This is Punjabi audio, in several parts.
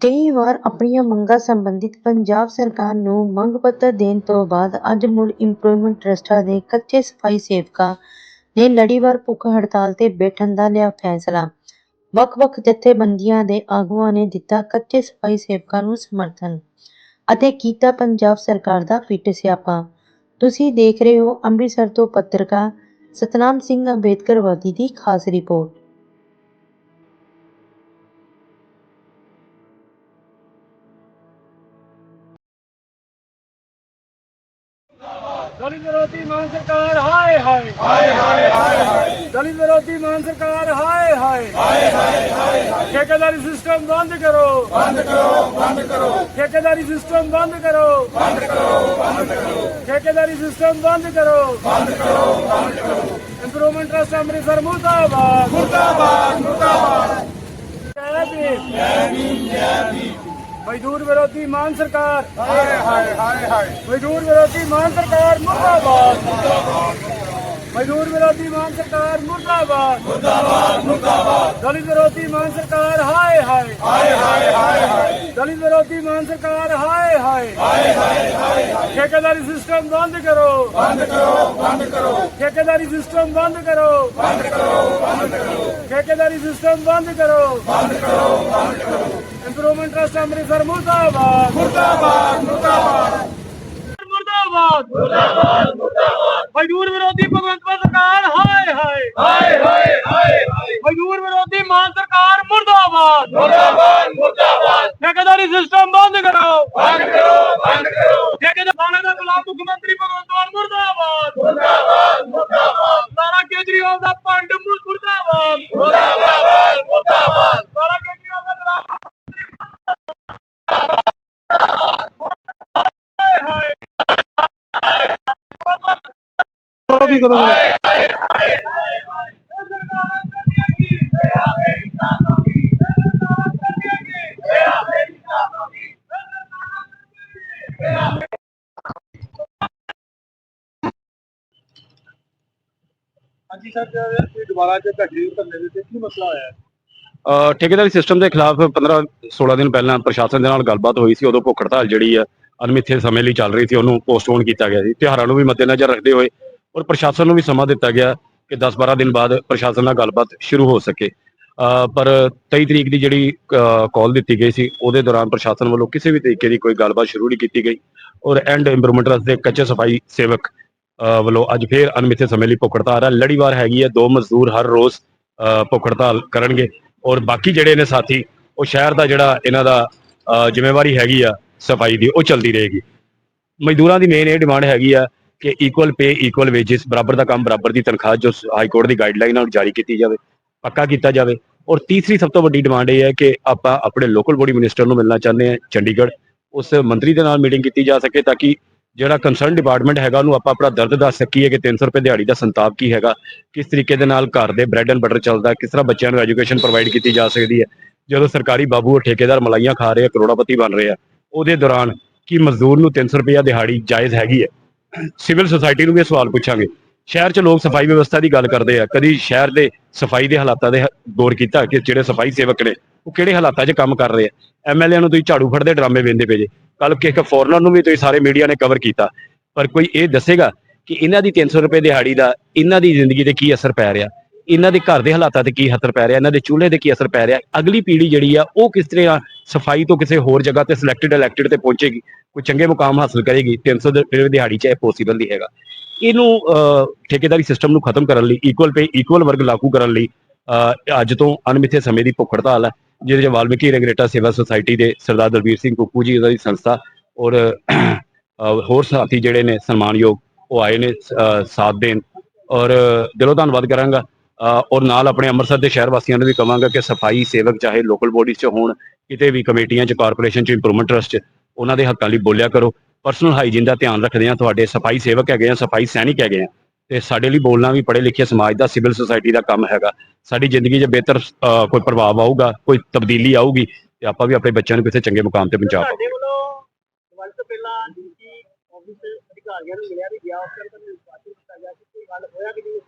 ਕਈ ਵਾਰ ਆਪਣੀਆਂ ਮੰਗਾਂ ਸੰਬੰਧਿਤ ਪੰਜਾਬ ਸਰਕਾਰ ਨੂੰ ਮੰਗ ਪੱਤਰ ਦੇਣ ਤੋਂ ਬਾਅਦ ਅੱਜ ਮੁੜ ਇੰਪਲੋਇਮੈਂਟ ਟਰੱਸਟਾਂ ਦੇ ਕੱਚੇ ਸਫ਼ਾਈ ਸੇਵਕਾਂ ਨੇ ਲੜੀਵਾਰ ਭੁੱਖ ਹੜਤਾਲ ਤੇ ਬੈਠਣ ਦਾ ਲਿਆ ਫੈਸਲਾ। ਵੱਖ-ਵੱਖ ਜਥੇਬੰਦੀਆਂ ਦੇ ਆਗੂਆਂ ਨੇ ਦਿੱਤਾ ਕੱਚੇ ਸਫ਼ਾਈ ਸੇਵਕਾਂ ਨੂੰ ਸਮਰਥਨ ਅਤੇ ਕੀਤਾ ਪੰਜਾਬ ਸਰਕਾਰ ਦਾ ਫਿੱਟ ਸਿਆਪਾ। ਤੁਸੀਂ ਦੇਖ ਰਹੇ ਹੋ ਅੰਮ੍ਰਿਤਸਰ ਤੋਂ ਪੱਤਰਕਾਰ ਸਤਨਾਮ ਸਿੰਘ ਅੰਬੇਦਕਰ ਵਾਦੀ ਦੀ ਖਾਸ ਰਿਪੋਰਟ। ਦਲਿਤ ਵਿਰੋਧੀ ਮਾਨ ਸਰਕਾਰ ਹਾਏ ਹਾਏ। ਹਾਏ ਹਾਏ ਹਾਏ ਦਲਿਤ ਵਿਰੋਧੀ ਮਾਨ ਸਰਕਾਰ ਹਾਏ ਹਾਏ। ਹਾਏ ਹਾਏ ਠੇਕੇਦਾਰੀ ਸਿਸਟਮ ਬੰਦ ਕਰੋ। ਬੰਦ ਕਰੋ ਬੰਦ ਕਰੋ। ਠੇਕੇਦਾਰੀ ਸਿਸਟਮ ਬੰਦ ਕਰੋ। ਬੰਦ ਕਰੋ ਬੰਦ ਕਰੋ। ਠੇਕੇਦਾਰੀ ਸਿਸਟਮ ਬੰਦ ਕਰੋ। ਬੰਦ ਕਰੋ ਬੰਦ ਕਰੋ। ਇੰਪਰੂਵਮੈਂਟ ਟਰਸਟ ਅੰਮ੍ਰਿਤਸਰ ਮੁਰਦਾਬਾਦ। ਮੁਰਦਾਬਾਦ ਮੁਰਦਾਬਾਦ। ਜੈ ਭੀਮ। ਜੈ ਭੀਮ ਜੈ ਭੀਮ। ਮਜ਼ਦੂਰ ਵਿਰੋਧੀ ਮਾਨ ਸਰਕਾਰ। ਹਾਏ ਹਾਏ ਹਾਏ ਹਾਏ। ਮਜ਼ਦੂਰ ਵਿਰੋਧੀ ਮਾਨ ਸਰਕਾਰ ਮੁਰਦਾਬਾਦ। ਮਜ਼ਦੂਰ ਵਿਰੋਧੀ ਮਾਨ ਸਰਕਾਰ ਮੁਰਦਾਬਾਦ। ਮੁਰਦਾਬਾਦ ਮੁਰਦਾਬਾਦ। ਦਲਿਤ ਵਿਰੋਧੀ ਮਾਨ ਸਰਕਾਰ ਹਾਏ ਹਾਏ। ਹਾਏ ਹਾਏ ਹਾਏ ਦਲਿਤ ਵਿਰੋਧੀ ਮਾਨ ਸਰਕਾਰ ਹਾਏ ਹਾਏ ਹਾਏ ਹਾਏ। ਠੇਕੇਦਾਰੀ ਸਿਸਟਮ ਬੰਦ ਕਰੋ। ਬੰਦ ਕਰੋ ਬੰਦ ਕਰੋ। ਠੇਕੇਦਾਰੀ ਸਿਸਟਮ ਬੰਦ ਕਰੋ। ਬੰਦ ਕਰੋ ਬੰਦ ਕਰੋ। ਠੇਕੇਦਾਰੀ ਸਿਸਟਮ ਬੰਦ ਕਰੋ। ਬੰਦ ਕਰੋ ਬੰਦ ਕਰੋ। ਇੰਪਰੂਵਮੈਂਟ ਟਰਸਟ ਅੰਮ੍ਰਿਤਸਰ ਮੁਰਦਾਬਾਦ। ਮੁਰਦਾਬਾਦ ਮੁਰਦਾਬਾਦ। ਮੁਰਦਾਬਾਦ। ਮੁਰਦਾਬਾਦ ਮੁਰਦਾਬਾਦ। ਮਜ਼ਦੂਰ ਵਿਰੋਧੀ ਭਗਵੰਤ ਮਾਨ ਸਰਕਾਰ ਹਾਏ ਹਾਏ। ਹਾਏ ਹਾਏ ਹਾਏ ਮਜ਼ਦੂਰ ਵਿਰੋਧੀ ਮਾਨ ਸਰਕਾਰ ਮੁਰਦਾਬਾਦ। ਮੁਰਦਾਬਾਦ ਮੁਰਦਾਬਾਦ। ਠੇਕੇਦਾਰੀ ਸਿਸਟਮ ਬੰਦ ਕਰੋ। ਬੰਦ ਕਰੋ ਬੰਦ ਕਰੋ। ਠੇਕੇਦਾਰ ਥਾਣੇ ਦਾ ਗੁਲਾਮ ਮੁੱਖ ਮੰਤਰੀ ਭਗਵੰਤ ਕਰੋ? ਹਾਂਜੀ ਸਰ ਤੁਸੀਂ ਦੁਬਾਰਾ ਜੇ ਘੱਟੀ ਧਰਨੇ ਦੇ ਤੇ ਕੀ ਮਸਲਾ ਹੋਇਆ? ਹੈ ਅਹ ਠੇਕੇਦਾਰੀ ਸਿਸਟਮ ਦੇ ਖਿਲਾਫ 15 16 ਦਿਨ ਪਹਿਲਾਂ ਪ੍ਰਸ਼ਾਸਨ ਦੇ ਨਾਲ ਗੱਲਬਾਤ ਹੋਈ ਸੀ ਉਦੋਂ ਭੁੱਖ ਹੜਤਾਲ ਜਿਹੜੀ ਆ ਅਨਮਿੱਥੇ ਸਮੇਂ ਲਈ ਚੱਲ ਰਹੀ ਸੀ ਉਹਨੂੰ ਪੋਸਟਪੋਨ ਕੀਤਾ ਗਿਆ ਸੀ। ਤਿਉਹਾਰਾਂ ਨੂੰ ਵੀ ਮੱਦੇਨਜ਼ਰ ਰੱਖਦੇ ਹੋਏ ਔਰ ਪ੍ਰਸ਼ਾਸਨ ਨੂੰ ਵੀ ਸਮਾਂ ਦਿੱਤਾ ਗਿਆ ਕਿ 10-12 ਦਿਨ ਬਾਅਦ ਪ੍ਰਸ਼ਾਸਨ ਨਾਲ ਗੱਲਬਾਤ ਸ਼ੁਰੂ ਹੋ ਸਕੇ। ਪਰ 23 ਤਰੀਕ ਦੀ ਜਿਹੜੀ ਕਾਲ ਦਿੱਤੀ ਗਈ ਸੀ, ਉਹਦੇ ਦੌਰਾਨ ਪ੍ਰਸ਼ਾਸਨ ਵੱਲੋਂ ਕਿਸੇ ਵੀ ਤਰੀਕੇ ਦੀ ਕੋਈ ਗੱਲਬਾਤ ਸ਼ੁਰੂ ਨਹੀਂ ਕੀਤੀ ਗਈ ਔਰ ਐਂਡ ਇੰਪਰੂਵਮੈਂਟ ਰਸ ਦੇ ਕੱਚੇ ਸਫ਼ਾਈ ਸੇਵਕ ਵੱਲੋਂ ਅੱਜ ਫੇਰ ਅਨਮਿੱਥੇ ਸਮੇਂ ਲਈ ਭੁੱਖ ਹੜਤਾਲ ਹੈ। ਲੜੀਵਾਰ ਹੈਗੀ ਹੈ, ਦੋ ਮਜ਼ਦੂਰ ਹਰ ਰੋਜ਼ ਅਹ ਭੁੱਖ ਹੜਤਾਲ ਕਰਨਗੇ ਔਰ ਬਾਕੀ ਜਿਹੜੇ ਨੇ ਸਾਥੀ, ਉਹ ਸ਼ਹਿਰ ਦਾ ਜਿਹੜਾ ਇਹਨਾਂ ਦਾ ਜ਼ਿੰਮੇਵਾਰੀ ਹੈਗੀ ਆ ਸਫ਼ਾਈ ਦੀ, ਉਹ ਚੱਲਦੀ ਰਹੇਗੀ। ਮਜ਼ਦੂਰਾਂ ਦੀ ਮੇਨ ਇਹ ਡਿਮਾਂਡ ਹੈਗੀ ਆ ਕਿ ਇਕੁਅਲ ਪੇ ਇਕੁਅਲ ਵੇਜਸ ਬਰਾਬਰ ਦਾ ਕੰਮ, ਬਰਾਬਰ ਦੀ ਤਨਖਾਹ, ਜੋ ਹਾਈ ਕੋਰਟ ਦੀ ਗਾਈਡਲਾਈਨ ਨਾਲ ਜਾਰੀ ਕੀਤੀ ਜਾਵੇ, ਪੱਕਾ ਕੀਤਾ ਜਾਵੇ। ਔਰ ਤੀਸਰੀ ਸਭ ਤੋਂ ਵੱਡੀ ਡਿਮਾਂਡ ਇਹ ਹੈ ਕਿ ਆਪਾਂ ਆਪਣੇ ਲੋਕਲ ਬੋਡੀ ਮਿਨਿਸਟਰ ਨੂੰ ਮਿਲਣਾ ਚਾਹੁੰਦੇ ਹਾਂ, ਚੰਡੀਗੜ੍ਹ। ਉਸ ਮੰਤਰੀ ਦੇ ਨਾਲ ਮੀਟਿੰਗ ਕੀਤੀ ਜਾ ਸਕੇ ਤਾਂ ਕਿ ਜਿਹੜਾ ਕੰਸਰਨ ਡਿਪਾਰਟਮੈਂਟ ਹੈਗਾ, ਉਹਨੂੰ ਆਪਾਂ ਆਪਣਾ ਦਰਦ ਦੱਸ ਸਕੀਏ ਕਿ 300 ਰੁਪਏ ਦਿਹਾੜੀ ਦਾ ਸੰਤਾਪ ਕੀ ਹੈਗਾ, ਕਿਸ ਤਰੀਕੇ ਦੇ ਨਾਲ ਘਰ ਦੇ ਬ੍ਰੈਡ ਐਂਡ ਬਟਰ ਚੱਲਦਾ, ਕਿਸ ਤਰ੍ਹਾਂ ਬੱਚਿਆਂ ਨੂੰ ਐਜੂਕੇਸ਼ਨ ਪ੍ਰੋਵਾਈਡ ਕੀਤੀ ਜਾ ਸਕਦੀ ਹੈ। ਜਦੋਂ ਸਰਕਾਰੀ ਬਾਬੂ ਔਰ ਠੇਕੇਦਾਰ ਮਲਾਈਆਂ ਖਾ ਰਹੇ ਆ, ਕਰੋੜਾਪਤੀ ਬਣ ਰਹੇ ਆ, ਉਹਦੇ ਦੌਰਾਨ ਕੀ ਮਜ਼ਦੂਰ ਨੂੰ 300 ਰੁਪਏ ਦਿਹਾੜੀ ਜਾਇਜ਼ ਹੈਗੀ ਹੈ? ਸਿਵਲ ਸੁਸਾਇਟੀ ਨੂੰ ਵੀ ਇਹ ਸਵਾਲ ਪੁੱਛਾਂਗੇ। ਸ਼ਹਿਰ 'ਚ ਲੋਕ ਸਫ਼ਾਈ ਵਿਵਸਥਾ ਦੀ ਗੱਲ ਕਰਦੇ ਆ। ਕਦੀ ਸ਼ਹਿਰ ਦੇ ਸਫ਼ਾਈ ਦੇ ਹਾਲਾਤਾਂ ਦੇ ਗੌਰ ਕੀਤਾ ਕਿ ਜਿਹੜੇ ਸਫ਼ਾਈ ਸੇਵਕ ਨੇ, ਉਹ ਕਿਹੜੇ ਹਾਲਾਤਾਂ 'ਚ ਕੰਮ ਕਰ ਰਹੇ ਆ? ਐਮਐਲਏ ਨੂੰ ਤੁਸੀਂ ਝਾੜੂ ਫੜਦੇ, ਡਰਾਮੇ ਵੇਂਦੇ ਪਏ ਜੇ। ਕੱਲ ਕਿਸੇ ਫੋਰਨਰ ਨੂੰ ਵੀ ਤੁਸੀਂ ਸਾਰੇ ਮੀਡੀਆ ਨੇ ਕਵਰ ਕੀਤਾ। ਪਰ ਕੋਈ ਇਹ ਦੱਸੇਗਾ ਕਿ ਇਹਨਾਂ ਦੀ 300 ਰੁਪਏ ਦਿਹਾੜੀ ਦਾ, ਇਹਨਾਂ ਦੀ ਜ਼ਿੰਦਗੀ ਤੇ ਕੀ ਅਸਰ ਪੈ ਰਿਹਾ? ਇਹਨਾਂ ਦੇ ਘਰ ਦੇ ਹਾਲਾਤਾਂ ਤੇ ਕੀ ਅਸਰ ਪੈ ਰਿਹਾ, ਇਹਨਾਂ ਦੇ ਚੁੱਲ੍ਹੇ ਤੇ ਕੀ ਅਸਰ ਪੈ ਰਿਹਾ, ਅਗਲੀ ਪੀੜ੍ਹੀ ਜਿਹੜੀ ਆ, ਉਹ ਕਿਸ ਤਰ੍ਹਾਂ ਸਫ਼ਾਈ ਤੋਂ ਕਿਸੇ ਹੋਰ ਜਗ੍ਹਾ ਤੇ ਸਿਲੈਕਟਡ ਇਲੈਕਟਡ ਤੇ ਪਹੁੰਚੇਗੀ, ਕੋਈ ਚੰਗੇ ਮੁਕਾਮ ਹਾਸਲ ਕਰੇਗੀ 300 ਦੇ- ਰੁਪਏ ਦਿਹਾੜੀ ਚ ਇਹ ਪੋਸੀਬਲ ਨਹੀਂ ਹੈਗਾ। ਇਹਨੂੰ ਠੇਕੇਦਾਰੀ ਸਿਸਟਮ ਨੂੰ ਖਤਮ ਕਰਨ ਲਈ ਇਕੁਅਲ ਪੇ ਇਕੁਅਲ ਵਰਗ ਲਾਗੂ ਕਰਨ ਲਈ ਅੱਜ ਤੋਂ ਅਣਮਿੱਥੇ ਸਮੇਂ ਦੀ ਭੁੱਖ ਹੜਤਾਲ ਹੈ, ਜਿਹਦੇ ਚ ਵਾਲਮੀਕੀ ਰੰਗਰੇਟਾ ਸੇਵਾ ਸੁਸਾਇਟੀ ਦੇ ਸਰਦਾਰ ਦਲਬੀਰ ਸਿੰਘ ਕੁੱਕੂ ਜੀ ਉਹਨਾਂ ਦੀ ਸੰਸਥਾ ਔਰ ਹੋਰ ਸਾਥੀ ਜਿਹੜੇ ਨੇ, ਸਨਮਾਨਯੋਗ, ਉਹ ਆਏ ਨੇ ਸਾਥ ਦੇਣ ਔਰ, ਦਿਲੋਂ ਧੰਨਵਾਦ ਕਰਾਂਗਾ। ਔਰ ਨਾਲ ਆਪਣੇ ਅੰਮ੍ਰਿਤਸਰ ਦੇ ਸ਼ਹਿਰ ਵਾਸੀਆਂ ਨੂੰ ਵੀ ਕਵਾਂਗਾ ਕਿ ਸਫ਼ਾਈ ਸੇਵਕ ਚਾਹੇ ਲੋਕਲ ਬੋਡੀਜ਼ 'ਚ ਹੋਣ, ਕਿਤੇ ਵੀ ਕਮੇਟੀਆਂ 'ਚ ਕਾਰਪੋਰੇਸ਼ਨ 'ਚ ਇੰਪਰੂਵਮੈਂਟ ਟਰਸਟ 'ਚ, ਉਹਨਾਂ ਦੇ ਹੱਕਾਂ ਲਈ ਬੋਲਿਆ ਕਰੋ। ਪਰਸਨਲ ਹਾਈਜੀਨ ਦਾ ਧਿਆਨ ਰੱਖਦੇ ਆ ਤੁਹਾਡੇ ਸਫ਼ਾਈ ਸੇਵਕ ਹੈਗੇ ਆ, ਸਫ਼ਾਈ ਸੈਨਿਕ ਹੈਗੇ ਆ, ਤੇ ਸਾਡੇ ਲਈ ਬੋਲਣਾ ਵੀ ਪੜ੍ਹੇ ਲਿਖੇ ਸਮਾਜ ਦਾ ਸਿਵਲ ਸੁਸਾਇਟੀ ਦਾ ਕੰਮ ਹੈਗਾ। ਸਾਡੀ ਜ਼ਿੰਦਗੀ 'ਚ ਬਿਹਤਰ ਕੋਈ ਪ੍ਰਭਾਵ ਆਊਗਾ, ਕੋਈ ਤਬਦੀਲੀ ਆਊਗੀ, ਤੇ ਆਪਾਂ ਵੀ ਆਪਣੇ ਬੱਚਿਆਂ ਨੂੰ ਕਿਸੇ ਚੰਗੇ ਮੁਕਾਮ ਤੇ ਪਹੁੰਚਾ ਪਾਵਾਂਗੇ ਤੋਂ ਪਹਿਲਾਂ ਡੀਸੀ ਆਫਿਸ ਅਧਿਕਾਰੀਆਂ ਨੂੰ ਮਿਲਿਆ ਵੀ ਗਿਆ ਉਸ ਕਰਕੇ ਨਿਰਵਾਚਨ ਕੀਤਾ ਗਿਆ ਸੀ, ਕੋਈ ਗੱਲ ਹੋਇਆ ਕਿ ਨਹੀਂ?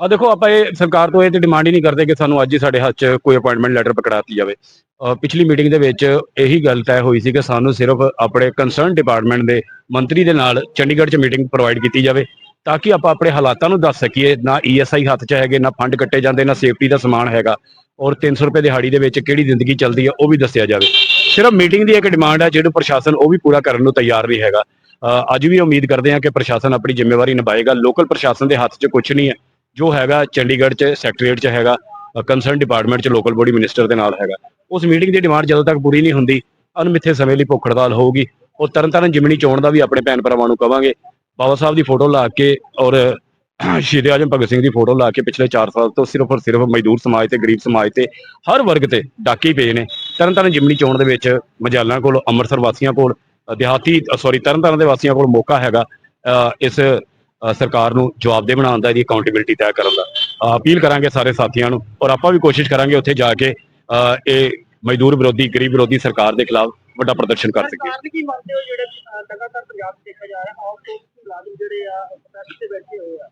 ਆ ਦੇਖੋ, ਆਪਾਂ ਇਹ ਸਰਕਾਰ ਤੋਂ ਇਹ ਤੇ ਡਿਮਾਂਡ ਹੀ ਨਹੀਂ ਕਰਦੇ ਕਿ ਸਾਨੂੰ ਅੱਜ ਹੀ ਸਾਡੇ ਹੱਥ 'ਚ ਕੋਈ ਅਪਾਇੰਟਮੈਂਟ ਲੈਟਰ ਪਕੜਾਤੀ ਜਾਵੇ। ਪਿਛਲੀ ਮੀਟਿੰਗ ਦੇ ਵਿੱਚ ਇਹੀ ਗੱਲ ਤੈਅ ਹੋਈ ਸੀ ਕਿ ਸਾਨੂੰ ਸਿਰਫ ਆਪਣੇ ਕੰਸਰਨ ਡਿਪਾਰਟਮੈਂਟ ਦੇ ਮੰਤਰੀ ਦੇ ਨਾਲ ਚੰਡੀਗੜ੍ਹ 'ਚ ਮੀਟਿੰਗ ਪ੍ਰੋਵਾਈਡ ਕੀਤੀ ਜਾਵੇ ਤਾਂ ਕਿ ਆਪਾਂ ਆਪਣੇ ਹਾਲਾਤਾਂ ਨੂੰ ਦੱਸ ਸਕੀਏ। ਨਾ ਈਐਸਆਈ ਹੱਥ 'ਚ ਹੈਗੇ, ਨਾ ਫੰਡ ਕੱਟੇ ਜਾਂਦੇ, ਨਾ ਸੇਫਟੀ ਦਾ ਸਮਾਨ ਹੈਗਾ। ਔਰ 300 ਰੁਪਏ ਦਿਹਾੜੀ ਦੇ ਵਿੱਚ ਕਿਹੜੀ ਜ਼ਿੰਦਗੀ ਚੱਲਦੀ ਹੈ, ਉਹ ਵੀ ਦੱਸਿਆ ਜਾਵੇ। ਸਿਰਫ ਮੀਟਿੰਗ ਦੀ ਇੱਕ ਡਿਮਾਂਡ ਹੈ ਜਿਹੜੀ ਪ੍ਰਸ਼ਾਸਨ ਉਹ ਵੀ ਪੂਰਾ ਕਰਨ ਨੂੰ ਤਿਆਰ ਨਹੀਂ ਹੈਗਾ। ਅੱਜ ਵੀ ਉਮੀਦ ਕਰਦੇ ਹਾਂ ਕਿ ਪ੍ਰਸ਼ਾਸਨ ਆਪਣੀ ਜ਼ਿੰਮੇਵਾਰੀ ਨਿਭਾਏਗਾ। ਲੋਕਲ ਪ੍ਰਸ਼ਾਸਨ ਦੇ ਹੱਥ 'ਚ ਕੁਝ ਨਹੀਂ ਹੈ। ਜੋ ਹੈਗਾ ਚੰਡੀਗੜ੍ਹ 'ਚ ਸੈਕਟਰੀਏਟ 'ਚ ਹੈਗਾ ਕੰਸਰਨ ਡਿਪਾਰਟਮੈਂਟ 'ਚ ਲੋਕਲ ਬੋਡੀ ਮਿਨਿਸਟਰ ਦੇ ਨਾਲ ਹੈਗਾ। ਉਸ ਮੀਟਿੰਗ ਦੀ ਡਿਮਾਂਡ ਜਦੋਂ ਤੱਕ ਪੂਰੀ ਨਹੀਂ ਹੁੰਦੀ ਅਣਮਿੱਥੇ ਸਮੇਂ ਲਈ ਭੁੱਖ ਹੜਤਾਲ ਹੋਊਗੀ। ਉਹ ਤਰਨਤਾਰਨ ਜਿਮਣੀ ਚੋਣ ਦਾ ਵੀ ਆਪਣੇ ਭੈਣ ਭਰਾਵਾਂ ਨੂੰ ਕਵਾਂਗੇ। ਬਾਬਾ ਸਾਹਿਬ ਦੀ ਫੋਟੋ ਲਾ ਕੇ ਔਰ ਸ਼ਹੀਦ ਆਜਮ ਭਗਤ ਸਿੰਘ ਦੀ ਫੋਟੋ ਲਾ ਕੇ ਪਿਛਲੇ 4 ਸਾਲ ਤੋਂ ਸਿਰਫ ਔਰ ਸਿਰਫ ਮਜ਼ਦੂਰ ਸਮਾਜ ਤੇ ਗਰੀਬ ਸਮਾਜ ਤੇ ਹਰ ਵਰਗ ਤੇ ਡਾਕੇ ਪਏ ਨੇ। ਤਰਨਤਾਰਨ ਜਿਮਣੀ ਚੋਣ ਦੇ ਵਿੱਚ ਮਜਾਲਾਂ ਕੋਲ ਅੰਮ੍ਰਿਤਸਰ ਵਾਸੀਆਂ ਕੋਲ ਅ, ਦਿਹਾਤੀ ਸੌਰੀ ਤਰਨਤਾਰਨ ਦੇ ਵਾਸੀਆਂ ਕੋਲ ਮੌਕਾ ਹੈਗਾ। ਇਸ ਸਰਕਾਰ ਨੂੰ ਜਵਾਬਦੇਹ ਬਣਾਉਣ ਦਾ ਇਹਦੀ ਅਕਾਊਂਟੇਬਿਲਟੀ ਤੈਅ ਕਰਨ ਦਾ। ਅਪੀਲ ਕਰਾਂਗੇ ਸਾਰੇ ਸਾਥੀਆਂ ਨੂੰ ਔਰ ਆਪਾਂ ਵੀ ਕੋਸ਼ਿਸ਼ ਕਰਾਂਗੇ ਉੱਥੇ ਜਾ ਕੇ ਇਹ ਮਜ਼ਦੂਰ ਵਿਰੋਧੀ ਗਰੀਬ ਵਿਰੋਧੀ ਸਰਕਾਰ ਦੇ ਖਿਲਾਫ ਵੱਡਾ ਪ੍ਰਦਰਸ਼ਨ ਕਰ ਸਕੀਏ। ਸਰਕਾਰ ਦੀ ਕੀ ਮੰਨਦੇ ਹੋ ਜਿਹੜੇ ਲਗਾਤਾਰ ਪੰਜਾਬ ਦੇਖਿਆ ਜਾ ਰਿਹਾ ਆਊਟ ਮੁਲਾਜ਼ਮ ਜਿਹੜੇ ਆ ਪ੍ਰੋਟੈਸਟ ਤੇ ਬੈਠੇ ਹੋਏ ਆ।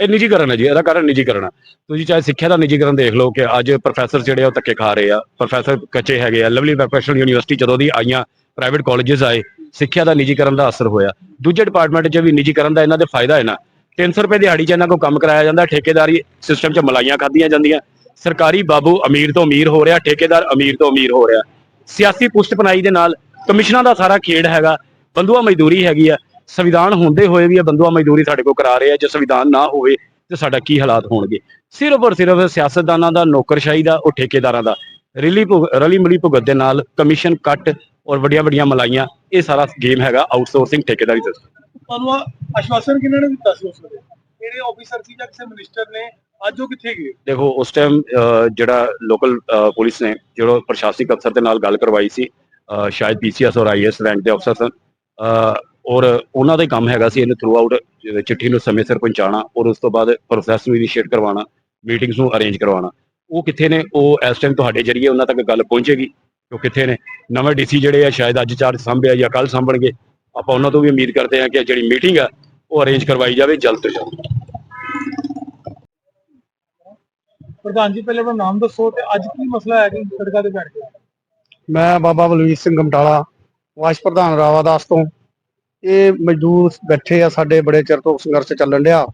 ਇਹ ਨਿੱਜੀਕਰਨ ਹੈ ਜੀ ਇਹਦਾ ਕਾਰਨ ਨਿੱਜੀਕਰਨ ਹੈ ਤੁਸੀਂ ਚਾਹੇ ਸਿੱਖਿਆ ਦਾ ਨਿੱਜੀਕਰਨ ਦੇਖ ਲਓ ਕਿ ਅੱਜ ਪ੍ਰੋਫੈਸਰ ਜਿਹੜੇ ਆ ਉਹ ਧੱਕੇ ਖਾ ਰਹੇ ਆ। ਪ੍ਰੋਫੈਸਰ ਕੱਚੇ ਹੈਗੇ ਆ। ਲਵਲੀ ਪ੍ਰੋਫੈਸ਼ਨਲ ਯੂਨੀਵਰਸਿਟੀ ਜਦੋਂ ਦੀ ਆਈਆਂ ਪ੍ਰਾਈਵੇਟ ਕਾਲਜਸ ਆਏ ਸਿੱਖਿਆ ਦਾ ਨਿੱਜੀਕਰਨ ਦਾ ਅਸਰ ਹੋਇਆ। ਦੂਜੇ ਡਿਪਾਰਟਮੈਂਟ 'ਚ ਵੀ ਨਿੱਜੀਕਰਨ ਦਾ ਇਹਨਾਂ ਦੇ ਫਾਇਦਾ ਹੈ ਨਾ। 300 ਰੁਪਏ ਦਿਹਾੜੀ 'ਚ ਇਹਨਾਂ ਕੋਲ ਕੰਮ ਕਰਾਇਆ ਜਾਂਦਾ, ਠੇਕੇਦਾਰੀ ਸਿਸਟਮ 'ਚ ਮਲਾਈਆਂ ਖਾਧੀਆਂ ਜਾਂਦੀਆਂ। ਸਰਕਾਰੀ ਬਾਬੂ ਅਮੀਰ ਤੋਂ ਅਮੀਰ ਹੋ ਰਿਹਾ, ਠੇਕੇਦਾਰ ਅਮੀਰ ਤੋਂ ਅਮੀਰ ਹੋ ਰਿਹਾ। ਸਿਆਸੀ ਪੁਸ਼ਟਪਣਾਈ ਦੇ ਨਾਲ ਕਮਿਸ਼ਨਾਂ ਦਾ ਸਾਰਾ ਖੇਡ ਹੈਗਾ, ਬੰਦੂਆ ਮਜ਼ਦੂਰੀ ਹੈਗੀ ਆ। ਸੰਵਿਧਾਨ ਹੁੰਦੇ ਹੋਏ ਵੀ ਇਹ ਬੰਦੂਆ ਮਜ਼ਦੂਰੀ ਸਾਡੇ ਕੋਲ ਕਰਾ ਰਹੇ ਆ, ਜੇ ਸੰਵਿਧਾਨ ਨਾ ਹੋਵੇ ਤੇ ਸਾਡਾ ਕੀ ਹਾਲਾਤ ਹੋਣਗੇ। ਸਿਰਫ ਔਰ ਸਿਰਫ ਸਿਆਸਤਦਾਨਾਂ ਦਾ, ਨੌਕਰਸ਼ਾਹੀ ਦਾ, ਉਹ ਠੇਕੇਦਾਰਾਂ ਦਾ। ਰਲੀ ਭੁਗ- ਰਲੀ ਮਿਲੀ ਭੁਗਤ ਦੇ ਨਾਲ ਕਮਿਸ਼ਨ ਕੱਟ ਔਰ ਵੱਡੀਆਂ ਵੱਡੀਆਂ ਮਲਾਈਆਂ ਇਹ ਸਾਰਾ ਗੇਮ ਹੈਗਾ ਆਊਟਸੋਰਸਿੰਗ ਠੇਕੇਦਾਰੀ ਸਿਸਟਮ ਤੁਹਾਨੂੰ ਆਸ਼ਵਾਸਨ ਕਿਹਨਾਂ ਨੇ ਦਿੱਤਾ ਸੀ ਉਸ ਵੇਲੇ? ਕਿਹੜੇ ਆਫੀਸਰ ਸੀ ਜਾਂ ਕਿਸੇ ਮਿਨਿਸਟਰ ਨੇ? ਅੱਜ ਉਹ ਕਿੱਥੇ ਗਏ? ਦੇਖੋ ਉਸ ਟਾਈਮ ਜਿਹੜਾ ਲੋਕਲ ਪੁਲਿਸ ਨੇ ਜਿਹੜਾ ਪ੍ਰਸ਼ਾਸਨਿਕ ਅਫਸਰ ਦੇ ਨਾਲ ਗੱਲ ਕਰਵਾਈ ਸੀ ਸ਼ਾਇਦ ਪੀਸੀਐਸ ਔਰ ਆਈਐਸ ਰੈਂਕ ਦੇ ਅਫਸਰ ਸਨ। ਔਰ ਉਹਨਾਂ ਦਾ ਕੰਮ ਹੈਗਾ ਸੀ ਇਹਨੂੰ ਥਰੂ ਆਊਟ ਚਿੱਠੀ ਨੂੰ ਸਮੇਂ ਸਿਰ ਪਹੁੰਚਾਉਣਾ ਔਰ ਉਸ ਤੋਂ ਬਾਅਦ ਪ੍ਰੋਸੈਸ ਨੂੰ ਇਨੀਸ਼ੀਏਟ ਕਰਵਾਉਣਾ ਮੀਟਿੰਗਸ ਨੂੰ ਅਰੇਂਜ ਕਰਵਾਉਣਾ। ਉਹ ਕਿੱਥੇ ਨੇ? ਉਹ ਇਸ ਟਾਈਮ ਤੁਹਾਡੇ ਜਰੀਏ ਉਹਨਾਂ ਤੱਕ ਗੱਲ ਪਹੁੰਚੇਗੀ। ਉਹ ਕਿੱਥੇ ਨੇ? ਨਵੇਂ ਡੀਸੀ ਜਿਹੜੇ ਆ ਸ਼ਾਇਦ ਅੱਜ ਚਾਰ ਸੰਭਿਆ ਜਾਂ ਕੱਲ ਸੰਭਣਗੇ। ਆਪਾਂ ਉਹਨਾਂ ਤੋਂ ਵੀ ਉਮੀਦ ਕਰਦੇ ਹਾਂ ਕਿ ਜਿਹੜੀ ਮੀਟਿੰਗ ਆ ਉਹ ਅਰੇਂਜ ਕਰਵਾਈ ਜਾਵੇ ਜਲਦ ਤੋਂ ਜਲਦ। ਪ੍ਰਧਾਨ ਜੀ ਪਹਿਲੇ ਆਪਣਾ ਨਾਮ ਦੱਸੋ ਤੇ ਅੱਜ ਕੀ ਮਸਲਾ ਹੈ ਕਿ ਸੜਕਾਂ ਤੇ ਬੈਠ ਗਏ ਮੈਂ ਬਾਬਾ ਬਲਵੀਰ ਸਿੰਘ ਗਮਟਾਲਾ ਵਾਈਸ ਪ੍ਰਧਾਨ ਰਾਵਾਦਾਸ ਤੋਂ। ਇਹ ਮਜ਼ਦੂਰ ਬੈਠੇ ਆ ਸਾਡੇ ਬੜੇ ਚਿਰ ਤੋਂ ਸੰਘਰਸ਼ ਚੱਲਣ ਡਿਆ।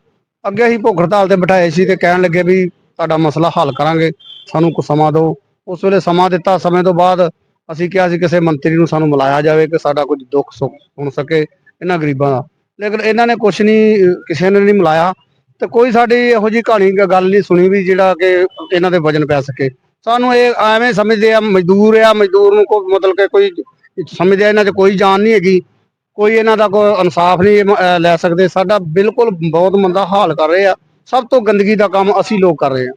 ਅੱਗੇ ਅਸੀਂ ਭੁੱਖ ਹੜਤਾਲ ਤੇ ਬਿਠਾਏ ਸੀ ਤੇ ਕਹਿਣ ਲੱਗੇ ਵੀ ਤੁਹਾਡਾ ਮਸਲਾ ਹੱਲ ਕਰਾਂਗੇ ਸਾਨੂੰ ਕੁਝ ਸਮਾਂ ਦਿਓ। ਉਸ ਵੇਲੇ ਸਮਾਂ ਦਿੱਤਾ, ਸਮੇਂ ਤੋਂ ਬਾਅਦ ਅਸੀਂ ਕਿਹਾ ਸੀ ਕਿਸੇ ਮੰਤਰੀ ਨੂੰ ਸਾਨੂੰ ਮਿਲਾਇਆ ਜਾਵੇ ਕਿ ਸਾਡਾ ਕੁਝ ਦੁੱਖ, ਸੁੱਖ ਸੁਣ ਸਕੇ ਇਹਨਾਂ ਗਰੀਬਾਂ ਦਾ। ਲੇਕਿਨ ਇਹਨਾਂ ਨੇ ਕੁਝ ਨਹੀਂ, ਕਿਸੇ ਨੇ ਨਹੀਂ ਮਿਲਾਇਆ ਤੇ ਕੋਈ ਸਾਡੀ ਇਹੋ ਜੀ ਕਹਾਣੀ, ਗੱਲ ਨਹੀਂ ਸੁਣੀ ਵੀ ਜਿਹੜਾ ਕਿ ਇਹਨਾਂ ਦੇ ਵਜਨ ਪੈ ਸਕੇ। ਸਾਨੂੰ ਇਹ ਐਵੇਂ ਸਮਝਦੇ ਆ, ਮਜ਼ਦੂਰ ਆ, ਮਜ਼ਦੂਰ ਨੂੰ ਕੋਈ ਮਤਲਬ ਕਿ ਕੋਈ ਸਮਝਦੇ ਆ, ਇਹਨਾਂ 'ਚ ਕੋਈ ਜਾਨ ਨਹੀਂ ਹੈਗੀ। ਕੋਈ ਇਹਨਾਂ ਦਾ ਕੋਈ ਇਨਸਾਫ ਨਹੀਂ ਲੈ ਸਕਦੇ। ਸਾਡਾ ਬਿਲਕੁਲ ਬਹੁਤ ਮੰਦਾ ਹਾਲ ਕਰ ਰਹੇ ਆ। ਸਭ ਤੋਂ ਗੰਦਗੀ ਦਾ ਕੰਮ ਅਸੀਂ ਲੋਕ ਕਰ ਰਹੇ ਆ।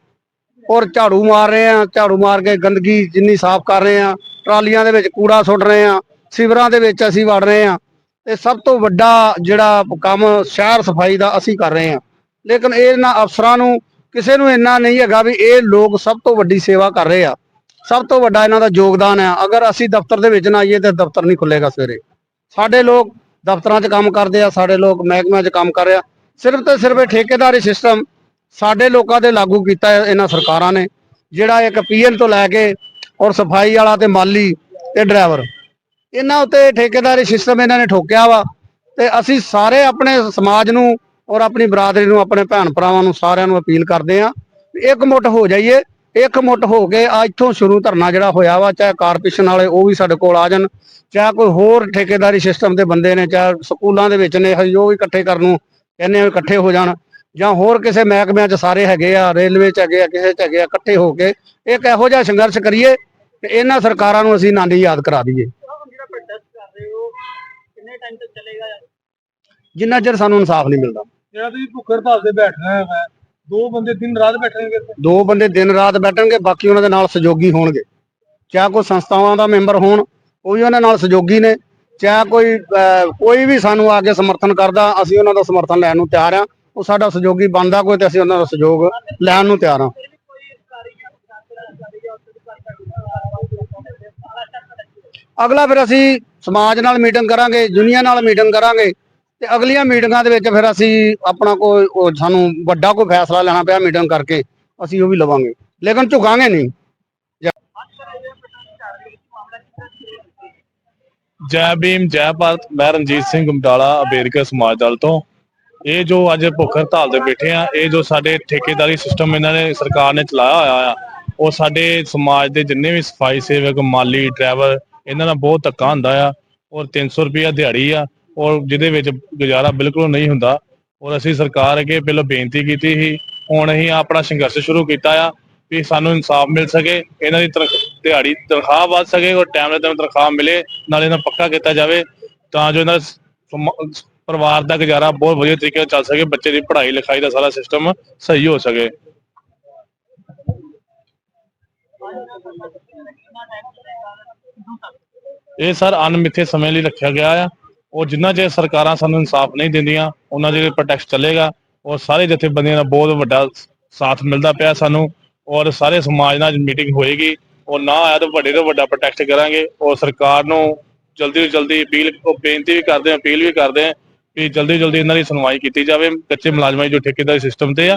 ਔਰ ਝਾੜੂ ਮਾਰ ਰਹੇ ਆ, ਝਾੜੂ ਮਾਰ ਕੇ ਗੰਦਗੀ ਜਿੰਨੀ ਸਾਫ਼ ਕਰ ਰਹੇ ਆ, ਟਰਾਲੀਆਂ ਦੇ ਵਿੱਚ ਕੂੜਾ ਸੁੱਟ ਰਹੇ ਆ, ਸਿਵਰਾਂ ਦੇ ਵਿੱਚ ਅਸੀਂ ਵੜ ਰਹੇ ਆ। ਤੇ ਸਭ ਤੋਂ ਵੱਡਾ ਜਿਹੜਾ ਕੰਮ ਸ਼ਹਿਰ ਸਫ਼ਾਈ ਦਾ ਅਸੀਂ ਕਰ ਰਹੇ ਆ। ਲੇਕਿਨ ਇਹਨਾਂ ਅਫਸਰਾਂ ਨੂੰ, ਕਿਸੇ ਨੂੰ ਇੰਨਾ ਨਹੀਂ ਹੈਗਾ ਵੀ ਇਹ ਲੋਕ ਸਭ ਤੋਂ ਵੱਡੀ ਸੇਵਾ ਕਰ ਰਹੇ ਆ। ਸਭ ਤੋਂ ਵੱਡਾ ਇਹਨਾਂ ਦਾ ਯੋਗਦਾਨ ਹੈ ਅਗਰ ਅਸੀਂ ਦਫ਼ਤਰ ਦੇ ਵਿੱਚ ਨਾ ਆਈਏ ਤੇ ਦਫ਼ਤਰ ਨਹੀਂ ਖੁੱਲੇਗਾ ਸਵੇਰੇ। ਸਾਡੇ ਲੋਕ ਦਫ਼ਤਰਾਂ 'ਚ ਕੰਮ ਕਰਦੇ ਆ, ਸਾਡੇ ਲੋਕ ਮਹਿਕਮਿਆਂ 'ਚ ਕੰਮ ਕਰ ਰਿਹਾ ਸਿਰਫ ਤੇ ਸਿਰਫ ਇਹ ਠੇਕੇਦਾਰੀ ਸਿਸਟਮ ਸਾਡੇ ਲੋਕਾਂ ਤੇ ਲਾਗੂ ਕੀਤਾ ਇਹਨਾਂ ਸਰਕਾਰਾਂ ਨੇ, ਜਿਹੜਾ ਇੱਕ ਪੀਐਨ ਤੋਂ ਲੈ ਕੇ ਔਰ ਸਫ਼ਾਈ ਵਾਲਾ ਤੇ ਮਾਲੀ ਤੇ ਡਰਾਈਵਰ। ਇਹਨਾਂ ਉੱਤੇ ਠੇਕੇਦਾਰੀ ਸਿਸਟਮ ਇਹਨਾਂ ਨੇ ਠੋਕਿਆ ਵਾ ਤੇ ਅਸੀਂ ਸਾਰੇ ਆਪਣੇ ਸਮਾਜ ਨੂੰ ਔਰ ਆਪਣੀ ਬਰਾਦਰੀ ਨੂੰ, ਆਪਣੇ ਭੈਣ ਭਰਾਵਾਂ ਨੂੰ ਸਾਰਿਆਂ ਨੂੰ ਅਪੀਲ ਕਰਦੇ ਆ ਇੱਕ ਮੁੱਠ ਹੋ ਜਾਈਏ, ਇੱਕ ਮੁੱਠ ਹੋ ਕੇ ਆ ਇੱਥੋਂ ਸ਼ੁਰੂ ਧਰਨਾ ਜਿਹੜਾ ਹੋਇਆ ਵਾ, ਚਾਹੇ ਕਾਰਪੋਰੇਸ਼ਨ ਵਾਲੇ ਉਹ ਵੀ ਸਾਡੇ ਕੋਲ ਆ ਜਾਣ, ਚਾਹੇ ਕੋਈ ਹੋਰ ਠੇਕੇਦਾਰੀ ਸਿਸਟਮ ਦੇ ਬੰਦੇ ਨੇ, ਚਾਹੇ ਸਕੂਲਾਂ ਦੇ ਵਿੱਚ ਨੇ, ਅਸੀਂ ਉਹ ਵੀ ਇਕੱਠੇ ਕਰਨ ਨੂੰ ਕਹਿੰਦੇ ਆ ਇਕੱਠੇ ਹੋ ਜਾਣ। ਜਾਂ ਹੋਰ ਕਿਸੇ ਮਹਿਕਮਿਆਂ 'ਚ ਸਾਰੇ ਹੈਗੇ ਆ ਰੇਲਵੇ 'ਚ ਹੈਗੇ ਆ ਕਿਸੇ 'ਚ ਹੈਗੇ ਆ ਇਕੱਠੇ ਹੋ ਕੇ ਇੱਕ ਇਹੋ ਜਿਹਾ ਸੰਘਰਸ਼ ਕਰੀਏ ਤੇ ਇਹਨਾਂ ਸਰਕਾਰਾਂ ਨੂੰ ਅਸੀਂ ਨਾਨੀ ਯਾਦ ਕਰਾ ਦਈਏ। ਜਿੰਨਾ ਚਿਰ ਸਾਨੂੰ ਇਨਸਾਫ ਨਹੀਂ ਮਿਲਦਾ। ਜਿਹੜਾ ਤੁਸੀਂ ਭੁੱਖ ਹੜਤਾਲ ਤੇ ਬੈਠਣਾ ਹੈ ਦੋ ਬੰਦੇ ਦਿਨ ਰਾਤ ਬੈਠਣਗੇ ਇੱਥੇ। ਦੋ ਬੰਦੇ ਦਿਨ ਰਾਤ ਬੈਠਣਗੇ ਬਾਕੀ ਉਹਨਾਂ ਦੇ ਨਾਲ ਸਹਿਯੋਗੀ ਹੋਣਗੇ। ਚਾਹੇ ਕੋਈ ਸੰਸਥਾਵਾਂ ਦਾ ਮੈਂਬਰ ਹੋਣ ਉਹ ਵੀ ਉਹਨਾਂ ਨਾਲ ਸਹਿਯੋਗੀ ਨੇ। ਚਾਹੇ ਕੋਈ ਕੋਈ ਵੀ ਸਾਨੂੰ ਆ ਕੇ ਸਮਰਥਨ ਕਰਦਾ ਅਸੀਂ ਉਹਨਾਂ ਦਾ ਸਮਰਥਨ ਲੈਣ ਨੂੰ ਤਿਆਰ ਆ ਉਹ ਸਾਡਾ ਸਹਿਯੋਗੀ ਬਣਦਾ ਕੋਈ ਤੇ ਅਸੀਂ ਉਹਨਾਂ ਦਾ ਸਹਿਯੋਗ ਲੈਣ ਨੂੰ ਤਿਆਰ ਆ ਅਗਲਾ ਫਿਰ ਅਸੀਂ ਸਮਾਜ ਨਾਲ ਮੀਟਿੰਗ ਕਰਾਂਗੇ, ਯੂਨੀਅਨ ਨਾਲ ਮੀਟਿੰਗ ਕਰਾਂਗੇ ਤੇ ਅਗਲੀਆਂ ਮੀਟਿੰਗਾਂ ਦੇ ਵਿੱਚ ਫਿਰ ਅਸੀਂ ਆਪਣਾ ਕੋਈ ਸਾਨੂੰ ਵੱਡਾ ਕੋਈ ਫੈਸਲਾ ਲੈਣਾ ਪਿਆ ਮੀਟਿੰਗ ਕਰਕੇ, ਅਸੀਂ ਉਹ ਵੀ ਲਵਾਂਗੇ। ਲੇਕਿਨ ਝੁਕਾਂਗੇ ਨਹੀਂ। ਜੈ ਭੀਮ, ਜੈ ਭਾਰਤ। ਮੈਂ ਰਣਜੀਤ ਸਿੰਘ ਗੁਮਟਾਲਾ ਅਬੇਰਕਰ ਸਮਾਜ ਦਲ ਤੋਂ। ਇਹ ਜੋ ਅੱਜ ਭੁੱਖ ਹੜਤਾਲ ਤੇ ਬੈਠੇ ਆ, ਇਹ ਜੋ ਸਾਡੇ ਠੇਕੇਦਾਰੀ ਸਿਸਟਮ ਇਹਨਾਂ ਨੇ ਸਰਕਾਰ ਨੇ ਚਲਾਇਆ ਹੋਇਆ ਆ, ਉਹ ਸਾਡੇ ਸਮਾਜ ਦੇ ਜਿੰਨੇ ਵੀ ਸਫ਼ਾਈ ਸੇਵਕ, ਮਾਲੀ ਡਰਾਈਵਰ ਇਹਨਾਂ ਦਾ ਬਹੁਤ ਧੱਕਾ ਹੁੰਦਾ ਆ, ਔਰ 300 ਰੁਪਿਆ ਦਿਹਾੜੀ ਆ, ਔਰ ਜਿਹਦੇ ਵਿੱਚ ਗੁਜ਼ਾਰਾ ਬਿਲਕੁਲ ਨਹੀਂ ਹੁੰਦਾ। ਔਰ ਅਸੀਂ ਸਰਕਾਰ ਅੱਗੇ ਪਹਿਲਾਂ ਬੇਨਤੀ ਕੀਤੀ ਸੀ, ਹੁਣ ਅਸੀਂ ਆਪਣਾ ਸੰਘਰਸ਼ ਸ਼ੁਰੂ ਕੀਤਾ ਆ, ਵੀ ਸਾਨੂੰ ਇਨਸਾਫ ਮਿਲ ਸਕੇ, ਇਹਨਾਂ ਦੀ ਤਨਖ- ਦਿਹਾੜੀ, ਤਨਖਾਹ ਵੱਧ ਸਕੇ, ਔਰ ਟਾਈਮ ਤੇ ਤਨਖਾਹ ਮਿਲੇ, ਨਾਲ ਇਹਨਾਂ ਪੱਕਾ ਕੀਤਾ ਜਾਵੇ, ਤਾਂ ਜੋ ਇਹਨਾਂ ਪਰਿਵਾਰ ਦਾ ਗੁਜ਼ਾਰਾ ਬਹੁਤ ਵਧੀਆ ਤਰੀਕੇ ਨਾਲ ਚੱਲ ਸਕੇ, ਬੱਚੇ ਦੀ ਪੜ੍ਹਾਈ ਲਿਖਾਈ ਦਾ ਸਾਰਾ ਸਿਸਟਮ ਸਹੀ ਹੋ ਸਕੇ। ਇਹ ਸਰ ਅਣਮਿੱਥੇ ਸਮੇਂ ਲਈ ਰੱਖਿਆ ਗਿਆ ਆ। ਉਹ ਜਿੰਨਾ ਚਿਰ ਸਰਕਾਰਾਂ ਸਾਨੂੰ ਇਨਸਾਫ ਨਹੀਂ ਦਿੰਦੀਆਂ, ਉਹਨਾਂ ਦੇ ਪ੍ਰੋਟੈਕਟ ਚੱਲੇਗਾ। ਔਰ ਸਾਰੇ ਜਥੇਬੰਦੀਆਂ ਦਾ ਬਹੁਤ ਵੱਡਾ ਸਾਥ ਮਿਲਦਾ ਪਿਆ ਸਾਨੂੰ ਔਰ ਸਾਰੇ ਸਮਾਜ ਨਾਲ ਮੀਟਿੰਗ ਹੋਏਗੀ। ਔਰ ਨਾ ਆਇਆ ਤਾਂ ਵੱਡੇ ਤੋਂ ਵੱਡਾ ਪ੍ਰੋਟੈਕਟ ਕਰਾਂਗੇ। ਔਰ ਸਰਕਾਰ ਨੂੰ ਜਲਦੀ ਤੋਂ ਜਲਦੀ ਅਪੀਲ ਬੇਨਤੀ ਵੀ ਕਰਦੇ ਆ ਅਪੀਲ ਵੀ ਕਰਦੇ ਆ ਕਿ ਜਲਦੀ ਜਲਦੀ ਇਹਨਾਂ ਦੀ ਸੁਣਵਾਈ ਕੀਤੀ ਜਾਵੇ, ਕੱਚੇ ਮੁਲਾਜ਼ਮਾਂ ਦੀ ਜੋ ਠੇਕੇਦਾਰੀ ਸਿਸਟਮ ਤੇ ਆ,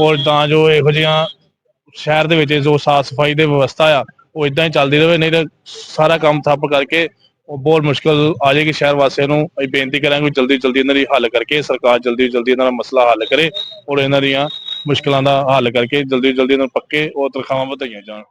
ਔਰ ਤਾਂ ਜੋ ਇਹੋ ਜਿਹੀਆਂ ਸ਼ਹਿਰ ਦੇ ਵਿੱਚ ਜੋ ਸਾਫ਼ ਸਫ਼ਾਈ ਦੀ ਵਿਵਸਥਾ ਆ, ਉਹ ਇਦਾਂ ਹੀ ਚੱਲਦੀ ਰਹੇ ਨਹੀਂ ਤਾਂ ਸਾਰਾ ਕੰਮ ਠੱਪ ਕਰਕੇ ਉਹ ਬਹੁਤ ਮੁਸ਼ਕਲ ਆ ਜਾਏਗੀ, ਸ਼ਹਿਰ ਵਾਸੀਆਂ ਨੂੰ ਅਸੀਂ ਬੇਨਤੀ ਕਰਾਂਗੇ ਕਿ ਜਲਦੀ ਜਲਦੀ ਇਹਨਾਂ ਦੀ ਹੱਲ ਕਰਕੇ, ਸਰਕਾਰ ਜਲਦੀ ਜਲਦੀ ਇਹਨਾਂ ਦਾ ਮਸਲਾ ਹੱਲ ਕਰੇ ਔਰ ਇਹਨਾਂ ਦੀਆਂ ਮੁਸ਼ਕਲਾਂ ਦਾ ਹੱਲ ਕਰਕੇ ਜਲਦੀ ਜਲਦੀ ਇਹਨਾਂ ਨੂੰ ਪੱਕੇ ਔਰ ਤਨਖਾਹਾਂ ਵਧਾਈਆਂ ਜਾਣ।